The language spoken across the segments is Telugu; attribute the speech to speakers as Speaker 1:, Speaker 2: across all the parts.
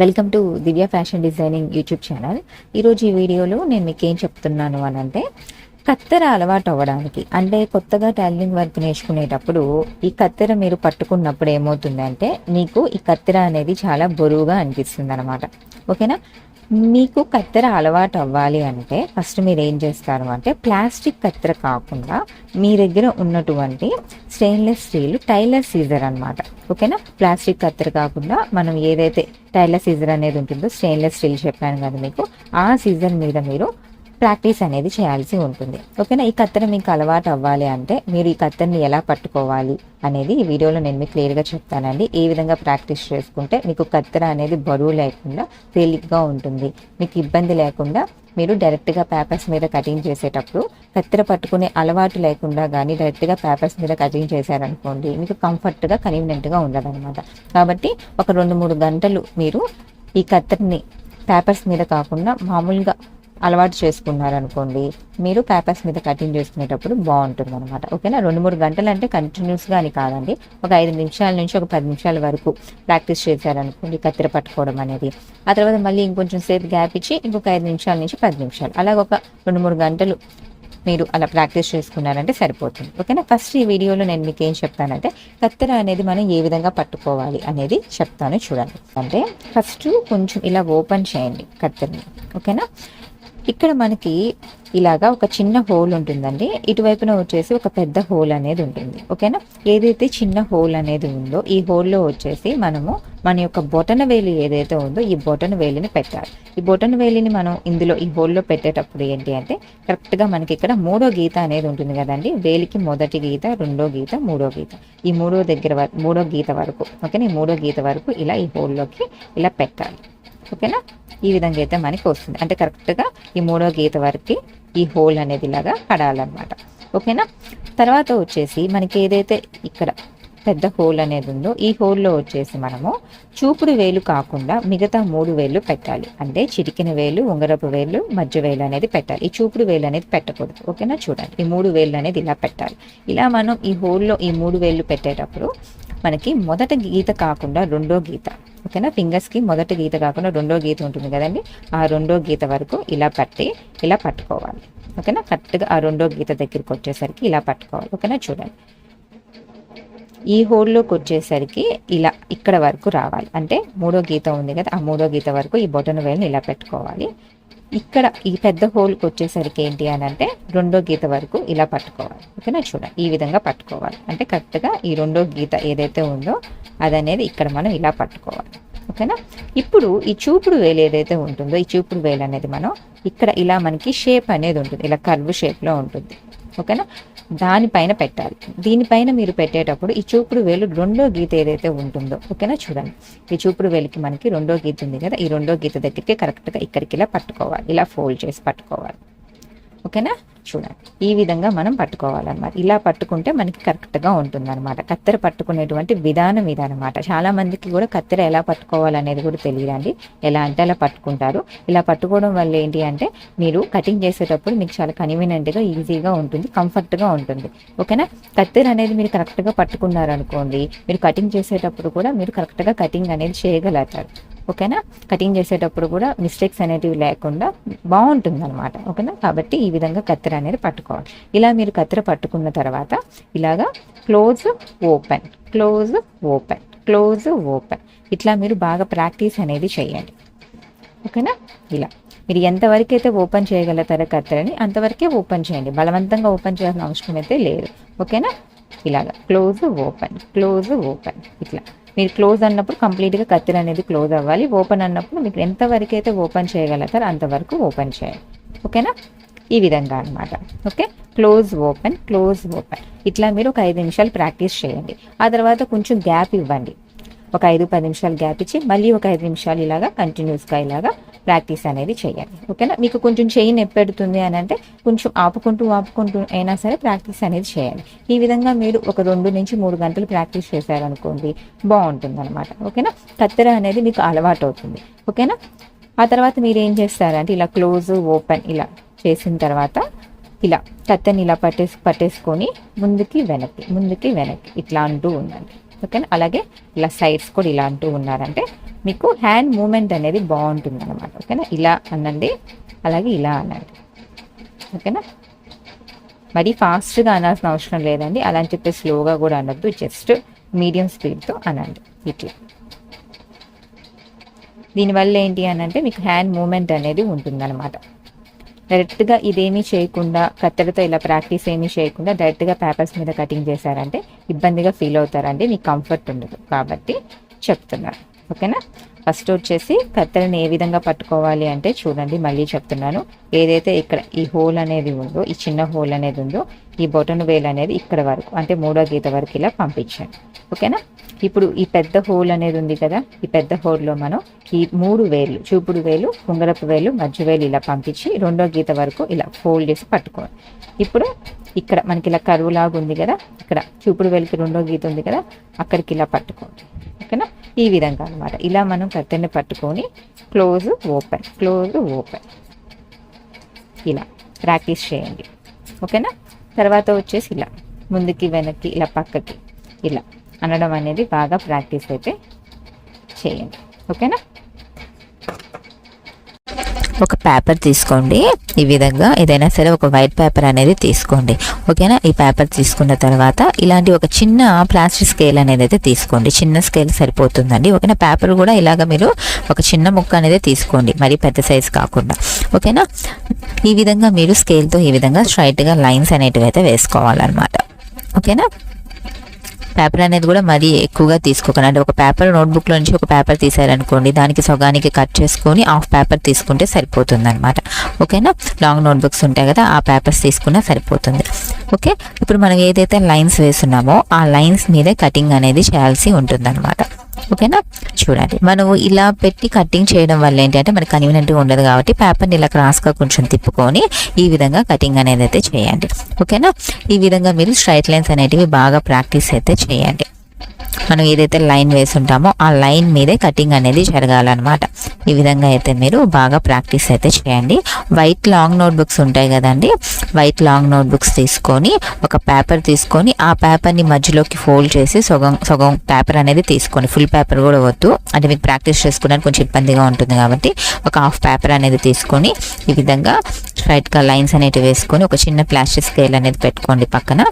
Speaker 1: Welcome to Divya fashion designing YouTube channel. ఈరోజు ఈ వీడియోలో నేను మీకు ఏం చెప్తున్నాను అని అంటే కత్తెర అలవాటు అవ్వడానికి అంటే కొత్తగా టైలరింగ్ వర్క్ నేర్చుకునేటప్పుడు ఈ కత్తెర మీరు పట్టుకున్నప్పుడు ఏమవుతుంది అంటే మీకు ఈ కత్తెర అనేది చాలా బరువుగా అనిపిస్తుంది అనమాట ఓకేనా? మీకు కత్తెర అలవాటు అవ్వాలి అంటే ఫస్ట్ మీరు ఏం చేస్తారు అంటే ప్లాస్టిక్ కత్తెర కాకుండా మీ దగ్గర ఉన్నటువంటి స్టెయిన్లెస్ స్టీల్ టైలర్ సీజర్ అనమాట ఓకేనా? ప్లాస్టిక్ కత్తెర కాకుండా మనం ఏదైతే టైలర్ సీజర్ అనేది ఉంటుందో స్టెయిన్లెస్ స్టీల్ చెప్పాను కదా మీకు ఆ సీజర్ మీద మీరు ప్రాక్టీస్ అనేది చేయాల్సి ఉంటుంది. ఓకేనా? ఈ కత్తెర మీకు అలవాటు అవ్వాలి అంటే మీరు ఈ కత్తెరని ఎలా పట్టుకోవాలి అనేది ఈ వీడియోలో నేను మీకు క్లియర్గా చెప్తానండి. ఏ విధంగా ప్రాక్టీస్ చేసుకుంటే మీకు కత్తెర అనేది బరువు లేకుండా తేలిగ్గా ఉంటుంది. మీకు ఇబ్బంది లేకుండా మీరు డైరెక్ట్గా పేపర్స్ మీద కటింగ్ చేసేటప్పుడు కత్తెర పట్టుకునే అలవాటు లేకుండా కానీ డైరెక్ట్గా పేపర్స్ మీద కటింగ్ చేశారనుకోండి మీకు కంఫర్ట్గా కన్వీనియంట్గా ఉండదన్నమాట. కాబట్టి ఒక రెండు మూడు గంటలు మీరు ఈ కత్తెరని పేపర్స్ మీద కాకుండా మామూలుగా అలవాటు చేసుకున్నారనుకోండి మీరు పేపర్స్ మీద కటింగ్ చేసుకునేటప్పుడు బాగుంటుంది అనమాట ఓకేనా? రెండు మూడు గంటలు అంటే కంటిన్యూస్గా అని కాదండి. ఒక ఐదు నిమిషాల నుంచి ఒక పది నిమిషాల వరకు ప్రాక్టీస్ చేశారనుకోండి కత్తెర పట్టుకోవడం అనేది. ఆ తర్వాత మళ్ళీ ఇంకొంచెం సేపు గ్యాప్ ఇచ్చి ఇంకొక ఐదు నిమిషాల నుంచి పది నిమిషాలు. అలాగ ఒక రెండు మూడు గంటలు మీరు అలా ప్రాక్టీస్ చేసుకున్నారంటే సరిపోతుంది. ఓకేనా? ఫస్ట్ ఈ వీడియోలో నేను మీకు ఏం చెప్తానంటే కత్తెర అనేది మనం ఏ విధంగా పట్టుకోవాలి అనేది చెప్తాను చూడండి. అంటే ఫస్ట్ కొంచెం ఇలా ఓపెన్ చేయండి కత్తెరని. ఓకేనా? ఇక్కడ మనకి ఇలాగా ఒక చిన్న హోల్ ఉంటుందండి. ఇటువైపున వచ్చేసి ఒక పెద్ద హోల్ అనేది ఉంటుంది. ఓకేనా? ఏదైతే చిన్న హోల్ అనేది ఉందో ఈ హోల్లో వచ్చేసి మనము మన యొక్క బొటన వేలి ఏదైతే ఉందో ఈ బొటన వేలిని పెట్టాలి. ఈ బొటన వేలిని మనం ఇందులో ఈ హోల్లో పెట్టేటప్పుడు ఏంటి అంటే కరెక్ట్గా మనకి ఇక్కడ మూడో గీత అనేది ఉంటుంది కదండి. వేలికి మొదటి గీత రెండో గీత మూడో గీత. ఈ మూడో దగ్గర వరకు మూడో గీత వరకు ఓకేనా? ఈ మూడో గీత వరకు ఇలా ఈ హోల్లోకి ఇలా పెట్టాలి. ఓకేనా ఈ విధంగా అయితే మనకి వస్తుంది. అంటే కరెక్ట్గా ఈ మూడో గీత వరకు ఈ హోల్ అనేది ఇలాగా పడాలన్నమాట. ఓకేనా? తర్వాత వచ్చేసి మనకి ఏదైతే ఇక్కడ పెద్ద హోల్ అనేది ఉందో ఈ హోల్లో వచ్చేసి మనము చూపుడు వేలు కాకుండా మిగతా మూడు వేలు పెట్టాలి. అంటే చిటికిన వేలు ఉంగరపు వేలు మధ్య వేలు అనేది పెట్టాలి. ఈ చూపుడు వేలు అనేది పెట్టకూడదు. ఓకేనా? చూడండి. ఈ మూడు వేలు అనేది ఇలా పెట్టాలి. ఇలా మనం ఈ హోల్లో ఈ మూడు వేలు పెట్టేటప్పుడు మనకి మొదట గీత కాకుండా రెండో గీత. ఓకేనా? ఫింగర్స్కి మొదటి గీత కాకుండా రెండో గీత ఉంటుంది కదండి. ఆ రెండో గీత వరకు ఇలా పట్టి ఇలా పట్టుకోవాలి. ఓకేనా? కరెక్ట్గా ఆ రెండో గీత దగ్గరికి వచ్చేసరికి ఇలా పట్టుకోవాలి. ఓకేనా? చూడండి. ఈ హోల్లోకి వచ్చేసరికి ఇలా ఇక్కడ వరకు రావాలి. అంటే మూడో గీత ఉంది కదా ఆ మూడో గీత వరకు ఈ బొటన వేలుని ఇలా పెట్టుకోవాలి. ఇక్కడ ఈ పెద్ద హోల్కి వచ్చేసరికి ఏంటి అని అంటే రెండో గీత వరకు ఇలా పట్టుకోవాలి. ఓకేనా? చూడండి. ఈ విధంగా పట్టుకోవాలి. అంటే కరెక్ట్గా ఈ రెండో గీత ఏదైతే ఉందో అదనేది ఇక్కడ మనం ఇలా పట్టుకోవాలి. ఓకేనా? ఇప్పుడు ఈ చూపుడు వేలు ఏదైతే ఉంటుందో ఈ చూపుడు వేలు అనేది మనం ఇక్కడ ఇలా మనకి షేప్ అనేది ఉంటుంది. ఇలా కర్వ్ షేప్లో ఉంటుంది. ఓకేనా? దానిపైన పెట్టాలి. దీనిపైన మీరు పెట్టేటప్పుడు ఈ చూపుడు వేలు రెండో గీత ఏదైతే ఉంటుందో ఓకేనా? చూడండి. ఈ చూపుడు వేలుకి మనకి రెండో గీత ఉంది కదా ఈ రెండో గీత దగ్గరికి కరెక్ట్గా ఇక్కడికి ఇలా పట్టుకోవాలి. ఇలా ఫోల్డ్ చేసి పట్టుకోవాలి. ఓకేనా? చూడండి. ఈ విధంగా మనం పట్టుకోవాలన్నమాట. ఇలా పట్టుకుంటే మనకి కరెక్ట్గా ఉంటుంది అనమాట కత్తెర పట్టుకునేటువంటి విధానం ఇదనమాట చాలా మందికి కూడా కత్తెర ఎలా పట్టుకోవాలనేది కూడా తెలియదండి. ఎలా అంటే అలా పట్టుకుంటారు. ఇలా పట్టుకోవడం వల్ల ఏంటి అంటే మీరు కటింగ్ చేసేటప్పుడు మీకు చాలా కన్వీనియంట్గా ఈజీగా ఉంటుంది. కంఫర్ట్గా ఉంటుంది. ఓకేనా? కత్తెర అనేది మీరు కరెక్ట్గా పట్టుకున్నారనుకోండి మీరు కటింగ్ చేసేటప్పుడు కూడా మీరు కరెక్ట్గా కటింగ్ అనేది చేయగలుగుతారు. ఓకేనా? కటింగ్ చేసేటప్పుడు కూడా మిస్టేక్స్ అనేటివి లేకుండా బాగుంటుంది అనమాట ఓకేనా? కాబట్టి ఈ విధంగా కత్తెర అనేది పట్టుకోవాలి. ఇలా మీరు కత్తెర పట్టుకున్న తర్వాత ఇలాగా close open close open close open ఇట్లా మీరు బాగా ప్రాక్టీస్ అనేది చేయండి. ఓకేనా? ఇలా. మీరు ఎంతవరకు అయితే ఓపెన్ చేయగలుగుతారో కత్తెరని అంతవరకే ఓపెన్ చేయండి. బలవంతంగా ఓపెన్ చేయాల్సిన అవసరం అయితే లేదు. ఓకేనా? ఇలాగా. క్లోజ్ ఓపెన్ క్లోజ్ ఓపెన్ ఇట్లా. మీరు క్లోజ్ అన్నప్పుడు కంప్లీట్గా కత్తెర అనేది క్లోజ్ అవ్వాలి. ఓపెన్ అన్నప్పుడు మీకు ఎంతవరకు అయితే ఓపెన్ చేయగలుగుతారు అంతవరకు ఓపెన్ చేయాలి. ఓకేనా? ఈ విధంగా అనమాట okay? Close open close open. ఇట్లా మీరు ఒక ఐదు నిమిషాలు ప్రాక్టీస్ చేయండి. ఆ తర్వాత కొంచెం గ్యాప్ ఇవ్వండి. ఒక ఐదు పది నిమిషాలు గ్యాప్ ఇచ్చి మళ్ళీ ఒక ఐదు నిమిషాలు ఇలాగా కంటిన్యూస్గా ఇలాగా ప్రాక్టీస్ అనేది చేయాలి. ఓకేనా? మీకు కొంచెం చేయి నొప్పెడుతుంది అని అంటే కొంచెం ఆపుకుంటూ ఆపుకుంటూ అయినా సరే ప్రాక్టీస్ అనేది చేయాలి. ఈ విధంగా మీరు ఒక రెండు నుంచి మూడు గంటలు ప్రాక్టీస్ చేశారనుకోండి బాగుంటుంది అనమాట ఓకేనా? కత్తెర అనేది మీకు అలవాటు అవుతుంది. ఓకేనా? ఆ తర్వాత మీరు ఏం చేస్తారంటే ఇలా క్లోజ్ ఓపెన్ ఇలా చేసిన తర్వాత ఇలా కత్తెని ఇలా పట్టేసి పట్టేసుకొని ముందుకి వెనక్కి ముందుకి వెనక్కి ఇట్లా అంటూ ఉండండి. ఓకేనా అలాగే ఇలా సైడ్స్ కూడా ఇలా అంటూ ఉన్నారంటే మీకు హ్యాండ్ మూమెంట్ అనేది బాగుంటుంది అనమాట ఓకేనా? ఇలా అనండి అలాగే ఇలా అనండి. ఓకేనా? మరి ఫాస్ట్గా అనాల్సిన అవసరం లేదండి. అలా అని చెప్పి స్లోగా కూడా అనొద్దు. జస్ట్ మీడియం స్పీడ్తో అనండి. ఇట్లా. దీనివల్ల ఏంటి అనంటే మీకు హ్యాండ్ మూమెంట్ అనేది ఉంటుందన్నమాట. డైరెక్ట్గా ఇదేమీ చేయకుండా కత్తెరతో ఇలా ప్రాక్టీస్ ఏమీ చేయకుండా డైరెక్ట్గా పేపర్స్ మీద కటింగ్ చేశారంటే ఇబ్బందిగా ఫీల్ అవుతారండి మీకు కంఫర్ట్ ఉండదు. కాబట్టి చెప్తున్నాను. ఓకేనా? ఫస్ట్ వచ్చేసి కత్తెరని ఏ విధంగా పట్టుకోవాలి అంటే చూడండి మళ్ళీ చెప్తున్నాను. ఏదైతే ఇక్కడ ఈ హోల్ అనేది ఉందో ఈ చిన్న హోల్ అనేది ఉందో ఈ బొటన్ వేలు అనేది ఇక్కడ వరకు అంటే మూడో గీత వరకు ఇలా పంపించండి. ఓకేనా? ఇప్పుడు ఈ పెద్ద హోల్ అనేది ఉంది కదా ఈ పెద్ద హోల్లో మనం ఈ మూడు వేలు చూపుడు వేలు ఉంగరపు వేలు మధ్య వేలు ఇలా పంపించి రెండో గీత వరకు ఇలా ఫోల్డ్ చేసి పట్టుకోండి ఇప్పుడు ఇక్కడ మనకి ఇలా కరువు లాగా ఉంది కదా ఇక్కడ చూపుడు వేలుకి రెండో గీత ఉంది కదా అక్కడికి ఇలా పట్టుకోండి. ఓకేనా? ఈ విధంగా అనమాట ఇలా మనం కత్తెని పట్టుకొని క్లోజ్ ఓపెన్ క్లోజ్ ఓపెన్. ఇలా ప్రాక్టీస్ చేయండి. ఓకేనా? తర్వాత వచ్చేసి ఇలా ముందుకి వెనక్కి ఇలా పక్కకి ఇలా అనడం అనేది బాగా ప్రాక్టీస్ అయితే చేయండి. ఓకేనా?
Speaker 2: ఒక పేపర్ తీసుకోండి. ఈ విధంగా ఏదైనా సరే ఒక వైట్ పేపర్ అనేది తీసుకోండి. ఓకేనా? ఈ పేపర్ తీసుకున్న తర్వాత ఇలాంటి ఒక చిన్న ప్లాస్టిక్ స్కేల్ అనేది అయితే తీసుకోండి. చిన్న స్కేల్ సరిపోతుందండి. ఓకేనా? పేపర్ కూడా ఇలాగ మీరు ఒక చిన్న ముక్క అనేది తీసుకోండి. మరి పెద్ద సైజ్ కాకుండా. ఓకేనా? ఈ విధంగా మీరు స్కేల్తో ఈ విధంగా స్ట్రైట్గా లైన్స్ అనేటివి అయితే వేసుకోవాలన్నమాట. ఓకేనా? పేపర్ అనేది కూడా మరీ ఎక్కువగా తీసుకోకండి. అంటే ఒక పేపర్ నోట్బుక్లో నుంచి ఒక పేపర్ తీసారనుకోండి దానికి సగానికి కట్ చేసుకొని హాఫ్ పేపర్ తీసుకుంటే సరిపోతుంది అనమాట ఓకేనా లాంగ్ నోట్బుక్స్ ఉంటాయి కదా ఆ పేపర్స్ తీసుకున్నా సరిపోతుంది. ఓకే ఇప్పుడు మనం ఏదైతే లైన్స్ వేస్తున్నామో ఆ లైన్స్ మీదే కటింగ్ అనేది చేయాల్సి ఉంటుంది ఓకేనా? చూడండి. మనం ఇలా పెట్టి కటింగ్ చేయడం వల్ల ఏంటి అంటే మనకి కన్వీనియంట్గా ఉండదు కాబట్టి పేపర్ని ఇలా క్రాస్గా కొంచెం తిప్పుకొని ఈ విధంగా కటింగ్ అనేది అయితే చేయండి. ఓకేనా? ఈ విధంగా మీరు స్ట్రైట్ లైన్స్ అనేటివి బాగా ప్రాక్టీస్ అయితే చేయండి. మనం ఏదైతే లైన్ వేసుంటామో ఆ లైన్ మీదే కటింగ్ అనేది జరగాలన్నమాట. ఈ విధంగా అయితే మీరు బాగా ప్రాక్టీస్ అయితే చేయండి. వైట్ లాంగ్ నోట్బుక్స్ ఉంటాయి కదండి. వైట్ లాంగ్ నోట్బుక్స్ తీసుకొని ఒక పేపర్ తీసుకొని ఆ పేపర్ని మధ్యలోకి ఫోల్డ్ చేసి సగం సగం పేపర్ అనేది తీసుకోండి. ఫుల్ పేపర్ కూడా వద్దు. అంటే మీకు ప్రాక్టీస్ చేసుకోవడానికి కొంచెం ఇబ్బందిగా ఉంటుంది కాబట్టి ఒక హాఫ్ పేపర్ అనేది తీసుకొని ఈ విధంగా స్ట్రైట్గా లైన్స్ అనేటివి వేసుకొని ఒక చిన్న ప్లాస్టిక్ స్కేల్ అనేది పెట్టుకోండి పక్కన.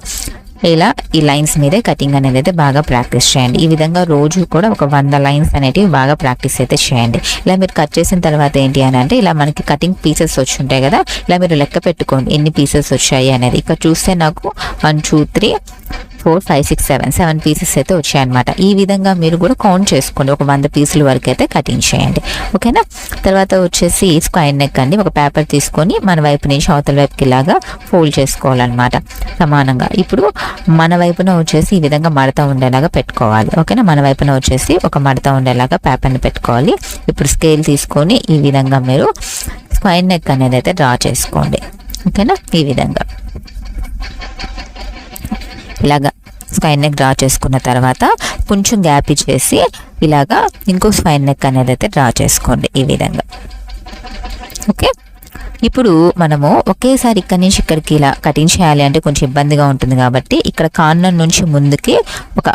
Speaker 2: ఇలా ఈ లైన్స్ మీదే కటింగ్ అనేది అయితే బాగా ప్రాక్టీస్ చేయండి. ఈ విధంగా రోజు కూడా ఒక వంద లైన్స్ అనేటివి బాగా ప్రాక్టీస్ అయితే చేయండి. ఇలా మీరు కట్ చేసిన తర్వాత ఏంటి అని అంటే ఇలా మనకి కటింగ్ పీసెస్ వచ్చి ఉంటాయి కదా ఇలా మీరు లెక్క పెట్టుకోండి. ఎన్ని పీసెస్ వచ్చాయి అనేది. ఇక్కడ చూస్తే నాకు one two three four five six seven seven pieces అయితే వచ్చాయన్నమాట. ఈ విధంగా మీరు కూడా కౌంట్ చేసుకోండి. ఒక వంద పీసుల వరకు అయితే కటింగ్ చేయండి. ఓకేనా? తర్వాత వచ్చేసి స్క్వైర్ నెక్ అండి. ఒక పేపర్ తీసుకొని మన వైపు నుంచి అవతల వైపుకి ఇలాగా ఫోల్డ్ చేసుకోవాలన్నమాట. సమానంగా. ఇప్పుడు మన వైపున వచ్చేసి ఈ విధంగా మడత ఉండేలాగా పెట్టుకోవాలి. ఓకేనా? మన వైపున వచ్చేసి ఒక మడత ఉండేలాగా పేపర్ని పెట్టుకోవాలి. ఇప్పుడు స్కేల్ తీసుకొని ఈ విధంగా మీరు స్క్వైర్ నెక్ అనేది అయితే డ్రా చేసుకోండి. ఓకేనా? ఈ విధంగా. ఇలాగా స్పైన్ నెక్ డ్రా చేసుకున్న తర్వాత కొంచెం గ్యాప్ ఇచ్చేసి ఇలాగా ఇంకో స్పైన్ నెక్ అనేది అయితే డ్రా చేసుకోండి ఈ విధంగా. ఓకే ఇప్పుడు మనము ఒకేసారి ఇక్కడి నుంచి ఇక్కడికి ఇలా కటింగ్ చేయాలి అంటే కొంచెం ఇబ్బందిగా ఉంటుంది కాబట్టి ఇక్కడ కార్నర్ నుంచి ముందుకి ఒక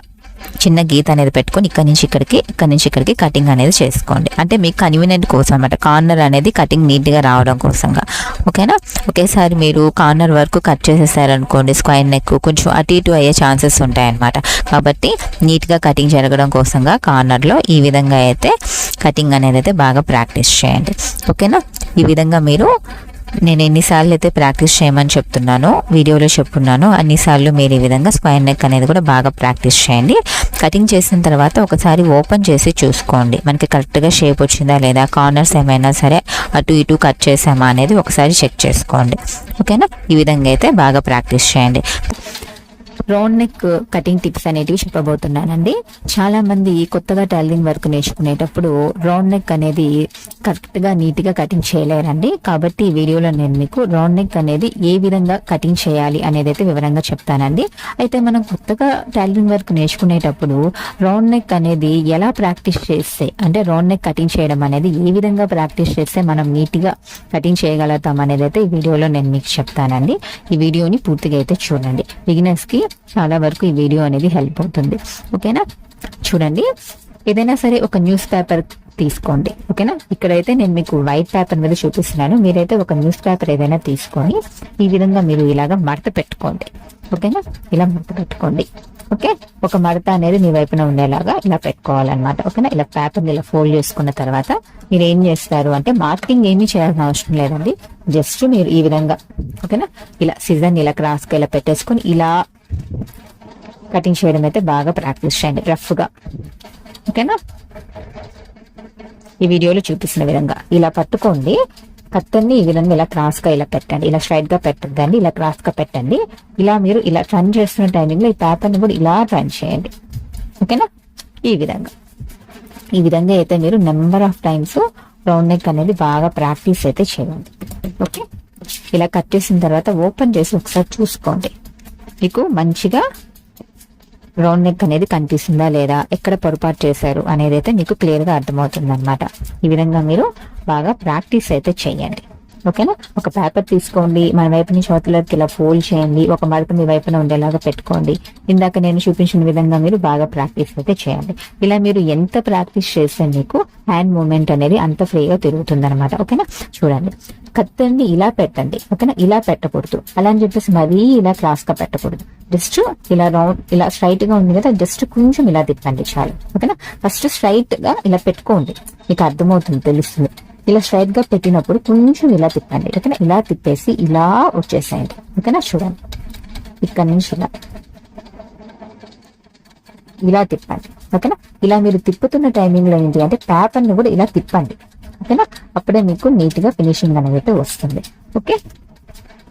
Speaker 2: చిన్న గీత అనేది పెట్టుకొని ఇక్కడ నుంచి ఇక్కడికి ఇక్కడ నుంచి ఇక్కడికి కటింగ్ అనేది చేసుకోండి. అంటే మీకు కన్వీనియంట్ కోసం అనమాట కార్నర్ అనేది కటింగ్ నీట్గా రావడం కోసంగా ఓకేనా? ఒకేసారి మీరు కార్నర్ వరకు కట్ చేసేసారనుకోండి స్క్వైర్ నెక్ కొంచెం అటు ఇటు అయ్యే ఛాన్సెస్ ఉంటాయన్నమాట. కాబట్టి నీట్గా కటింగ్ జరగడం కోసంగా కార్నర్లో ఈ విధంగా అయితే కటింగ్ అనేది అయితే బాగా ప్రాక్టీస్ చేయండి. ఓకేనా? ఈ విధంగా మీరు నేను ఎన్నిసార్లు అయితే ప్రాక్టీస్ చేయమని చెప్తున్నాను వీడియోలో చెప్పున్నాను అన్నిసార్లు మీరు ఈ విధంగా స్క్వైర్ నెక్ అనేది కూడా బాగా ప్రాక్టీస్ చేయండి. కటింగ్ చేసిన తర్వాత ఒకసారి ఓపెన్ చేసి చూసుకోండి. మనకి కరెక్ట్గా షేప్ వచ్చిందా లేదా కార్నర్స్ ఏమైనా సరే అటు ఇటు కట్ చేసామా అనేది ఒకసారి చెక్ చేసుకోండి. ఓకేనా? ఈ విధంగా అయితే బాగా ప్రాక్టీస్ చేయండి.
Speaker 1: రౌండ్ నెక్ కటింగ్ టిప్స్ అనేటివి చెప్పబోతున్నానండి. చాలా మంది కొత్తగా టైలరింగ్ వర్క్ నేర్చుకునేటప్పుడు రౌండ్ నెక్ అనేది కరెక్ట్గా నీట్గా కటింగ్ చేయలేరండి. కాబట్టి ఈ వీడియోలో నేను మీకు రౌండ్ నెక్ అనేది ఏ విధంగా కటింగ్ చేయాలి అనేది అయితే వివరంగా చెప్తానండి. అయితే మనం కొత్తగా టైలరింగ్ వర్క్ నేర్చుకునేటప్పుడు రౌండ్ నెక్ అనేది ఎలా ప్రాక్టీస్ చేస్తే అంటే రౌండ్ నెక్ కటింగ్ చేయడం అనేది ఏ విధంగా ప్రాక్టీస్ చేస్తే మనం నీట్గా కటింగ్ చేయగలుగుతాం అనేది అయితే ఈ వీడియోలో నేను మీకు చెప్తానండి. ఈ వీడియోని పూర్తిగా అయితే చూడండి. బిగినర్స్కి చాలా వరకు ఈ వీడియో అనేది హెల్ప్ అవుతుంది. ఓకేనా? చూడండి. ఏదైనా సరే ఒక న్యూస్ పేపర్ తీసుకోండి. ఓకేనా? ఇక్కడైతే నేను మీకు వైట్ పేపర్ మీద చూపిస్తున్నాను. మీరైతే ఒక న్యూస్ పేపర్ ఏదైనా తీసుకొని ఈ విధంగా మీరు ఇలాగా మడత పెట్టుకోండి. ఓకేనా? ఇలా మడత పెట్టుకోండి. ఓకే? ఒక మడత అనేది మీ వైపున ఉండేలాగా ఇలా పెట్టుకోవాలన్నమాట. ఓకేనా? ఇలా పేపర్ ఇలా ఫోల్డ్ చేసుకున్న తర్వాత మీరు ఏం చేస్తారు అంటే మార్కింగ్ ఏమీ చేయాల్సిన అవసరం లేదండి. జస్ట్ మీరు ఈ విధంగా ఓకేనా? ఇలా సీజన్ ఇలా క్రాస్ ఇలా పెట్టేసుకొని ఇలా కటింగ్ చేయడం అయితే బాగా ప్రాక్టీస్ చేయండి. రఫ్గా. ఓకేనా? ఈ వీడియోలో చూపిస్తున్న విధంగా ఇలా పట్టుకోండి. కత్తెన్ని ఈ విధంగా ఇలా క్రాస్గా ఇలా పెట్టండి. ఇలా స్ట్రైట్గా పెట్టద్దండి. ఇలా క్రాస్గా పెట్టండి. ఇలా మీరు ఇలా రన్ చేస్తున్న టైమింగ్లో ఈ పేపర్ని కూడా ఇలా రన్ చేయండి. ఓకేనా? ఈ విధంగా. ఈ విధంగా అయితే మీరు number of times round neck అనేది బాగా ప్రాక్టీస్ అయితే చేయండి. ఓకే? ఇలా కట్ చేసిన తర్వాత ఓపెన్ చేసి ఒకసారి చూసుకోండి. మీకు మంచిగా రౌండ్ నెక్ అనేది కనిపిస్తుందా లేదా ఎక్కడ పొరపాటు చేశారు అనేది అయితే మీకు క్లియర్గా అర్థమవుతుంది అనమాట ఈ విధంగా మీరు బాగా ప్రాక్టీస్ అయితే చేయండి. ఓకేనా ఒక పేపర్ తీసుకోండి మన వైపు నుంచి అవతలకి ఇలా ఫోల్డ్ చేయండి ఒక మడత మీ వైపున ఉండేలాగా పెట్టుకోండి. ఇందాక నేను చూపించిన విధంగా మీరు బాగా ప్రాక్టీస్ అయితే చేయండి. ఇలా మీరు ఎంత ప్రాక్టీస్ చేస్తే మీకు హ్యాండ్ మూమెంట్ అనేది అంత ఫ్రీగా తిరుగుతుంది అనమాట ఓకేనా చూడండి. కత్తండి ఇలా పెట్టండి. ఓకేనా? ఇలా పెట్టకూడదు. అలా అని చెప్పేసి మరీ ఇలా క్లాస్గా పెట్టకూడదు. జస్ట్ ఇలా రౌండ్ ఇలా స్ట్రైట్గా ఉంది కదా జస్ట్ కొంచెం ఇలా తిప్పండి చాలు. ఓకేనా? ఫస్ట్ స్ట్రైట్గా ఇలా పెట్టుకోండి. మీకు అర్థమవుతుంది తెలుస్తుంది. ఇలా స్ట్రైట్గా పెట్టినప్పుడు కొంచెం ఇలా తిప్పండి. ఓకేనా? ఇలా తిప్పేసి ఇలా వచ్చేసేయండి. ఓకేనా? చూడండి. ఇక్కడ నుంచి ఇలా. ఇలా తిప్పండి. ఓకేనా? ఇలా మీరు తిప్పుతున్న టైమింగ్లో ఏంటి అంటే పేపర్ని కూడా ఇలా తిప్పండి. ఓకేనా? అప్పుడే మీకు నీట్గా ఫినిషింగ్ అనేది వస్తుంది. ఓకే?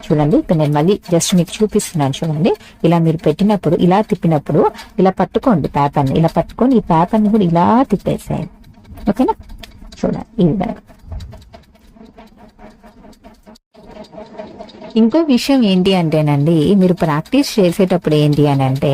Speaker 1: చూడండి ఇక్కడ నేను మళ్ళీ జస్ట్ మీకు చూపిస్తున్నాను చూడండి. ఇలా మీరు పెట్టినప్పుడు ఇలా తిప్పినప్పుడు ఇలా పట్టుకోండి పేపర్ని. ఇలా పట్టుకొని ఈ పేపర్ని కూడా ఇలా తిప్పేసేయండి. ఓకేనా? చూడండి ఈ విధంగా. ఇంకో విషయం ఏంటి అంటేనండి మీరు ప్రాక్టీస్ చేసేటప్పుడు ఏంటి అని అంటే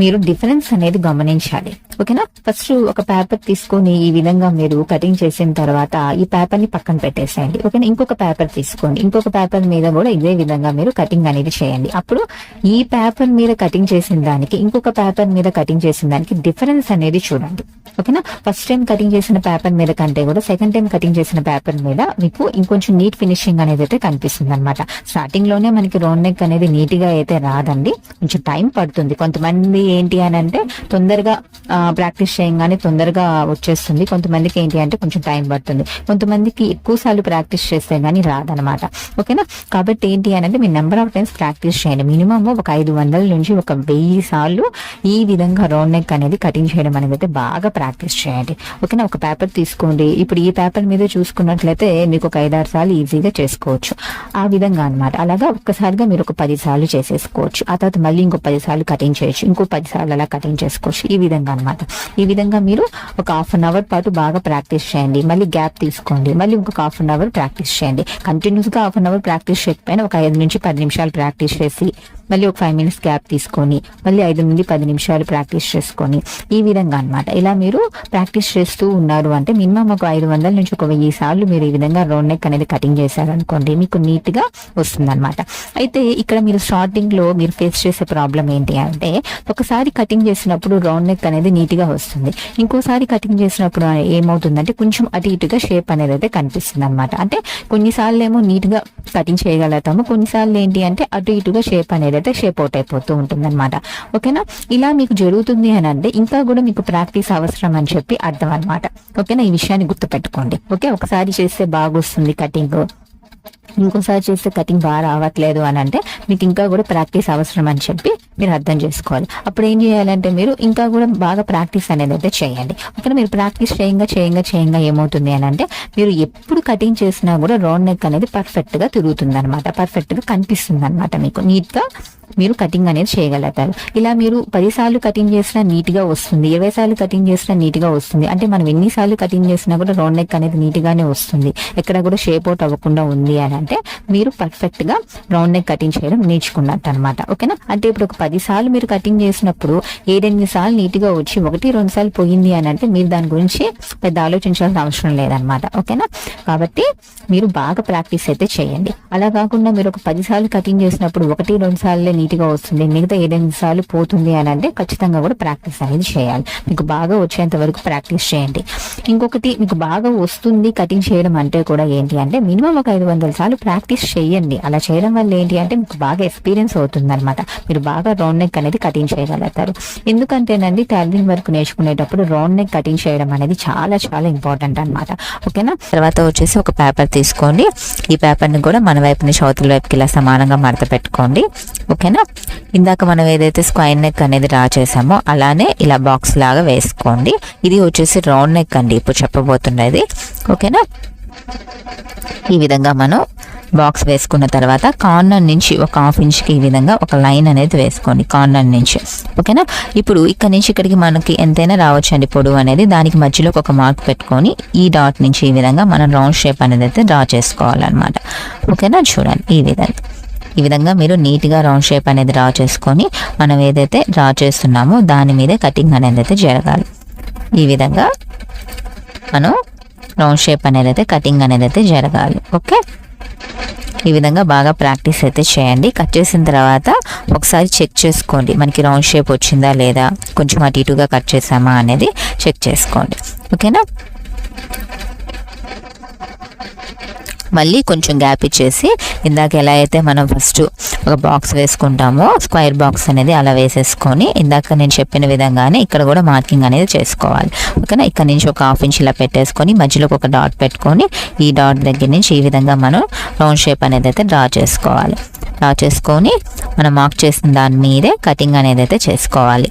Speaker 1: మీరు డిఫరెన్స్ అనేది గమనించాలి. ఓకేనా? ఫస్ట్ ఒక పేపర్ తీసుకొని ఈ విధంగా మీరు కటింగ్ చేసిన తర్వాత ఈ పేపర్ని పక్కన పెట్టేసేయండి. ఓకేనా? ఇంకొక పేపర్ తీసుకోండి. ఇంకొక పేపర్ మీద కూడా ఇదే విధంగా మీరు కటింగ్ అనేది చేయండి. అప్పుడు ఈ పేపర్ మీద కటింగ్ చేసిన దానికి ఇంకొక పేపర్ మీద కటింగ్ చేసిన దానికి డిఫరెన్స్ అనేది చూడండి. ఓకేనా? ఫస్ట్ టైం కటింగ్ చేసిన పేపర్ మీద కంటే కూడా సెకండ్ టైం కటింగ్ చేసిన పేపర్ మీద మీకు ఇంకొంచెం నీట్ ఫినిషింగ్ అనేది అయితే కనిపిస్తుంది అనమాట స్టార్టింగ్లోనే మనకి రౌండ్ నెక్ అనేది నీట్గా అయితే రాదండి. కొంచెం టైం పడుతుంది. కొంతమంది ఏంటి అని అంటే తొందరగా ప్రాక్టీస్ చేయగానే తొందరగా వచ్చేస్తుంది. కొంతమందికి ఏంటి అంటే కొంచెం టైం పడుతుంది. కొంతమందికి ఎక్కువ సార్లు ప్రాక్టీస్ చేస్తే గానీ రాదనమాట ఓకేనా? కాబట్టి ఏంటి అని అంటే మీ నెంబర్ ఆఫ్ టైమ్స్ ప్రాక్టీస్ చేయండి. మినిమమ్ ఒక ఐదు వందల నుంచి ఒక వెయ్యి సార్లు ఈ విధంగా రౌండ్ నెక్ అనేది కటింగ్ చేయడం అనేది అయితే బాగా ప్రాక్టీస్ చేయండి. ఓకేనా? ఒక పేపర్ తీసుకోండి. ఇప్పుడు ఈ పేపర్ మీద చూసుకున్నట్లయితే మీకు ఒక ఐదారు సార్లు ఈజీగా చేసుకోవచ్చు. ఆ విధంగా అన్నమాట. అలాగా ఒక్కసారిగా మీరు ఒక పది సార్లు చేసేసుకోవచ్చు. ఆ తర్వాత మళ్ళీ ఇంకో పది సార్లు కటింగ్ చేయొచ్చు. ఇంకో పది సార్లు అలా కటింగ్ చేసుకోవచ్చు. ఈ విధంగా అన్నమాట. ఈ విధంగా మీరు ఒక హాఫ్ అన్ అవర్ పాటు బాగా ప్రాక్టీస్ చేయండి. మళ్ళీ గ్యాప్ తీసుకోండి. మళ్ళీ ఇంకొక హాఫ్ అన్ అవర్ ప్రాక్టీస్ చేయండి. కంటిన్యూస్గా హాఫ్ అన్ అవర్ ప్రాక్టీస్ చేయకపోయినా ఒక ఐదు నుంచి పది నిమిషాలు ప్రాక్టీస్ చేసి మళ్ళీ ఒక ఫైవ్ మినిట్స్ గ్యాప్ తీసుకొని మళ్ళీ ఐదు నుండి పది నిమిషాలు ప్రాక్టీస్ చేసుకొని ఈ విధంగా అన్నమాట. ఇలా మీరు ప్రాక్టీస్ చేస్తూ ఉన్నారు అంటే మినిమం ఒక ఐదు వందల నుంచి ఒక వెయ్యి సార్లు మీరు ఈ విధంగా రౌండ్ నెక్ అనేది కటింగ్ చేశారనుకోండి మీకు నీట్గా వస్తుంది అయితే ఇక్కడ మీరు స్టార్టింగ్లో మీరు ఫేస్ చేసే ప్రాబ్లం ఏంటి అంటే ఒకసారి కటింగ్ చేసినప్పుడు రౌండ్ నెక్ అనేది నీట్గా వస్తుంది. ఇంకోసారి కటింగ్ చేసినప్పుడు ఏమవుతుందంటే కొంచెం అటు ఇటుగా షేప్ అనేది అయితే కనిపిస్తుంది అనమాట అంటే కొన్నిసార్లు ఏమో నీట్గా కటింగ్ చేయగలుగుతాము కొన్నిసార్లు ఏంటి అంటే అటు ఇటుగా షేప్ అనేది అయితే షేప్ అవుట్ అయిపోతూ ఉంటుంది అనమాట ఓకేనా? ఇలా మీకు జరుగుతుంది అని అంటే ఇంకా కూడా మీకు ప్రాక్టీస్ అవసరం అని చెప్పి అర్థం అనమాట ఓకేనా? ఈ విషయాన్ని గుర్తుపెట్టుకోండి. ఓకే? ఒకసారి చేస్తే బాగా వస్తుంది కటింగ్ ఇంకోసారి చేస్తే కటింగ్ బాగా రావట్లేదు అని అంటే మీకు ఇంకా కూడా ప్రాక్టీస్ అవసరం అని చెప్పి మీరు అర్థం చేసుకోవాలి. అప్పుడు ఏం చేయాలంటే మీరు ఇంకా కూడా బాగా ప్రాక్టీస్ అనేది అయితే చేయండి. ఓకే మీరు ప్రాక్టీస్ చేయంగా చేయంగా చేయంగా ఏమవుతుంది అని అంటే మీరు ఎప్పుడు కటింగ్ చేసినా కూడా రౌండ్ నెక్ అనేది పర్ఫెక్ట్గా తిరుగుతుంది అనమాట పర్ఫెక్ట్గా కనిపిస్తుంది అనమాట మీకు. నీట్గా మీరు కటింగ్ అనేది చేయగలుగుతారు. ఇలా మీరు పది సార్లు కటింగ్ చేసినా నీట్గా వస్తుంది. ఇరవై సార్లు కటింగ్ చేసినా నీట్గా వస్తుంది. అంటే మనం ఎన్నిసార్లు కటింగ్ చేసినా కూడా రౌండ్ నెక్ అనేది నీట్ గానే వస్తుంది. ఎక్కడ కూడా షేప్ అవుట్ అవ్వకుండా ఉంది అని అంటే మీరు పర్ఫెక్ట్గా రౌండ్ నెక్ కటింగ్ చేయడం నేర్చుకున్నట్టు అనమాట ఓకేనా? అంటే ఇప్పుడు ఒక పది సార్లు మీరు కటింగ్ చేసినప్పుడు ఏడెనిమిది సార్లు నీట్గా వచ్చి ఒకటి రెండు సార్లు పోయింది అని అంటే మీరు దాని గురించి పెద్ద ఆలోచించాల్సిన అవసరం లేదనమాట ఓకేనా? కాబట్టి మీరు బాగా ప్రాక్టీస్ అయితే చేయండి. అలా కాకుండా మీరు ఒక పది సార్లు కటింగ్ చేసినప్పుడు ఒకటి రెండు సార్లే నీట్గా వస్తుంది మిగతా ఏడెనిమిది సార్లు పోతుంది అని అంటే ఖచ్చితంగా కూడా ప్రాక్టీస్ అనేది చేయాలి. మీకు బాగా వచ్చేంత వరకు ప్రాక్టీస్ చేయండి. ఇంకొకటి మీకు బాగా వస్తుంది కటింగ్ చేయడం అంటే కూడా ఏంటి అంటే మినిమం ఒక ఐదు వందల సార్లు ప్రాక్టీస్ చేయండి. అలా చేయడం వల్ల ఏంటి అంటే మీకు బాగా ఎక్స్పీరియన్స్ అవుతుంది అనమాట మీరు బాగా రౌండ్ నెక్ అనేది కటింగ్ చేయగలుగుతారు. ఎందుకంటేనండి టైలరింగ్ వర్క్ నేర్చుకునేటప్పుడు రౌండ్ నెక్ కటింగ్ చేయడం అనేది చాలా చాలా ఇంపార్టెంట్ అన్నమాట. ఓకేనా
Speaker 2: తర్వాత వచ్చేసి ఒక పేపర్ తీసుకోండి. ఈ పేపర్ని కూడా మన వైపు నుంచి అవతల వైపుకి ఇలా సమానంగా మడత పెట్టుకోండి. ఓకేనా ఇందాక మనం ఏదైతే స్క్వైర్ నెక్ అనేది డ్రా చేసామో అలానే ఇలా బాక్స్ లాగా వేసుకోండి. ఇది వచ్చేసి రౌండ్ నెక్ అండి. ఇప్పుడు చెప్పబోతున్నది. ఓకేనా ఈ విధంగా మనం బాక్స్ వేసుకున్న తర్వాత కార్నర్ నుంచి ఒక హాఫ్ ఇంచ్కి ఈ విధంగా ఒక లైన్ అనేది వేసుకోండి కార్నర్ నుంచి. ఓకేనా? ఇప్పుడు ఇక్కడ నుంచి ఇక్కడికి మనకి ఎంతైనా రావచ్చు అండి పొడవు అనేది. దానికి మధ్యలో ఒక మార్క్ పెట్టుకొని ఈ డాట్ నుంచి ఈ విధంగా మనం రౌండ్ షేప్ అనేది అయితే డ్రా చేసుకోవాలన్నమాట. ఓకేనా? చూడండి ఈ విధంగా. ఈ విధంగా మీరు నీట్గా రౌండ్ షేప్ అనేది డ్రా చేసుకొని మనం ఏదైతే డ్రా చేస్తున్నామో దాని మీదే కటింగ్ అనేది అయితే జరగాలి. ఈ విధంగా మనం రౌండ్ షేప్ అనేది అయితే కటింగ్ అనేది అయితే జరగాలి. ఓకే? ఈ విధంగా బాగా ప్రాక్టీస్ అయితే చేయండి. కట్ చేసిన తర్వాత ఒకసారి చెక్ చేసుకోండి. మనకి రౌండ్ షేప్ వచ్చిందా లేదా? కొంచెం అటు ఇటుగా కట్ చేసామా అనేది చెక్ చేసుకోండి. ఓకేనా? మళ్ళీ కొంచెం గ్యాప్ ఇచ్చేసి ఇందాక ఎలా అయితే మనం ఫస్ట్ ఒక బాక్స్ వేసుకుంటామో స్క్వైర్ బాక్స్ అనేది అలా వేసేసుకొని ఇందాక నేను చెప్పిన విధంగానే ఇక్కడ కూడా మార్కింగ్ అనేది చేసుకోవాలి. ఓకేనా? ఇక్కడ నుంచి ఒక హాఫ్ ఇంచ్ ఇలా పెట్టేసుకొని మధ్యలోకి ఒక డాట్ పెట్టుకొని ఈ డాట్ దగ్గర నుంచి ఈ విధంగా మనం రౌండ్ షేప్ అనేది అయితే డ్రా చేసుకోవాలి. డ్రా చేసుకొని మనం మార్క్ చేసిన దాని మీదే కటింగ్ అనేది అయితే చేసుకోవాలి.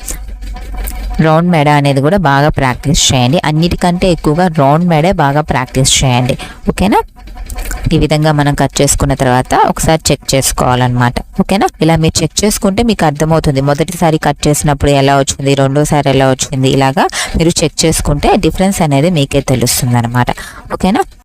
Speaker 2: రౌండ్ మెడ అనేది కూడా బాగా ప్రాక్టీస్ చేయండి. అన్నిటికంటే ఎక్కువగా రౌండ్ మెడే బాగా ప్రాక్టీస్ చేయండి. ఓకేనా ఈ విధంగా మనం కట్ చేసుకున్న తర్వాత ఒకసారి చెక్ చేసుకోవాలన్నమాట. ఓకేనా ఇలా మీరు చెక్ చేసుకుంటే మీకు అర్థమవుతుంది. మొదటిసారి కట్ చేసినప్పుడు ఎలా వచ్చింది? రెండోసారి ఎలా వచ్చింది? ఇలాగా మీరు చెక్ చేసుకుంటే డిఫరెన్స్ అనేది మీకే తెలుస్తుంది అనమాట ఓకేనా